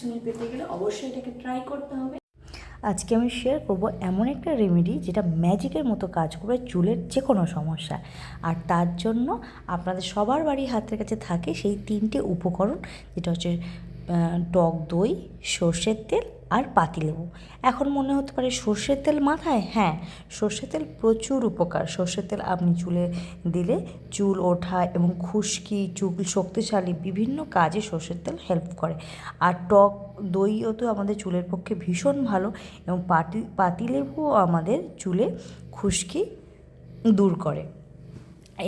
চুল পেতে গেলে অবশ্যই এটাকে ট্রাই করতে হবে। আজকে আমি শেয়ার করব এমন একটা রেমেডি যেটা ম্যাজিকের মতো কাজ করবে চুলের যে কোনো সমস্যা আর তার জন্য আপনাদের সবার বাড়ি হাতের কাছে থাকে সেই তিনটে উপকরণ, যেটা হচ্ছে টক দই, সর্ষের তেল আর পাতিলেবু এখন মনে হতে পারে সর্ষের তেল মাথায়? হ্যাঁ সর্ষের তেল প্রচুর উপকার। সর্ষের তেল আপনি চুলে দিলে চুল, ওঠা এবং খুশকি, চুল শক্তিশালী বিভিন্ন কাজে সর্ষের তেল হেল্প করে। আর টক দইও তো আমাদের চুলের পক্ষে ভীষণ ভালো এবং পাতি পাতিলেবুও আমাদের চুলে খুশকি দূর করে।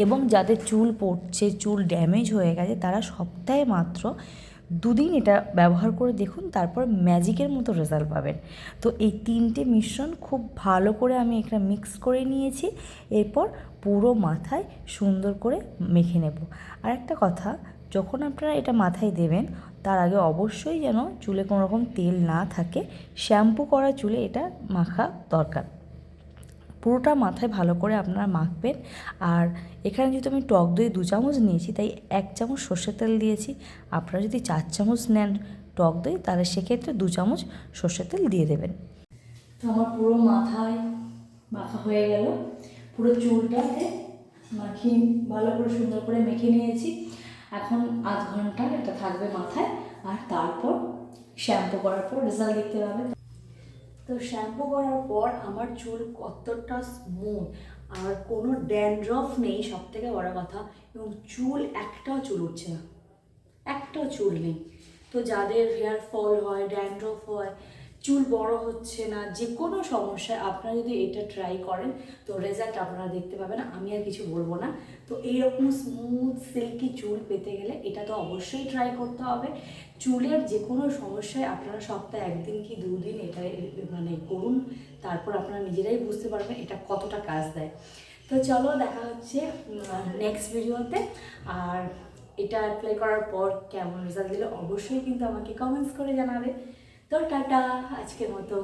এবং যাদের চুল পড়ছে, চুল ড্যামেজ হয়ে গেছে, তারা সপ্তাহে মাত্র দুদিন এটা ব্যবহার করে দেখুন, তারপর ম্যাজিকের মতো রেজাল্ট পাবেন। তো এই তিনটে মিশ্রণ খুব ভালো করে আমি এখানে মিক্স করে নিয়েছি, এরপর পুরো মাথায় সুন্দর করে মেখে নেব। আর একটা কথা, যখন আপনারা এটা মাথায় দেবেন, তার আগে অবশ্যই যেন চুলে কোনো রকম তেল না থাকে, শ্যাম্পু করা চুলে এটা মাখা দরকার। পুরোটা মাথায় ভালো করে আপনারা মাখবেন। আর এখানে যেহেতু আমি টক দই দু চামচ নিয়েছি, তাই এক চামচ সর্ষের তেল দিয়েছি। আপনারা যদি চার চামচ নেন টক দই, তাহলে সেক্ষেত্রে দু চামচ সর্ষের তেল দিয়ে দেবেন। তো আমার পুরো মাথায় মাখা হয়ে গেল। পুরো চুলটাতে মাখিয়ে ভালো করে সুন্দর করে মেখে নিয়েছি। এখন আধ ঘণ্টা এটা থাকবে মাথায়। আর তারপর শ্যাম্পু করার পর রেজাল্ট দেখতে পাবে তো শ্যাম্পু করার পর আমার চুল কতটা স্মুথ আর কোনো ড্যান্ড্রফ নেই সব থেকে বড় কথা, এবং চুল একটাও চুল উঠছে না, একটাও চুল নেই। তো যাদের হেয়ার ফল হয় ড্যান্ড্রফ হয় চুল বড় হচ্ছে না যে কোনো সমস্যায় আপনারা যদি এটা ট্রাই করেন, তো রেজাল্ট আপনারা দেখতে পাবেন, আমি আর কিছু বলব না। তো এইরকম স্মুথ সিল্কি চুল পেতে গেলে এটা তো অবশ্যই ট্রাই করতে হবে। চুলের যে কোনো সমস্যায় আপনারা সপ্তাহে একদিন কি দুদিন এটা মানে করুন, তারপর আপনারা নিজেরাই বুঝতে পারবেন এটা কতটা কাজ দেয়। তো চলো দেখা হচ্ছে নেক্সট ভিডিওতে আর এটা অ্যাপ্লাই করার পর কেমন রেজাল্ট দিলে, অবশ্যই কিন্তু আমাকে কমেন্টস করে জানাবে। তো টাটা আজকের মতো।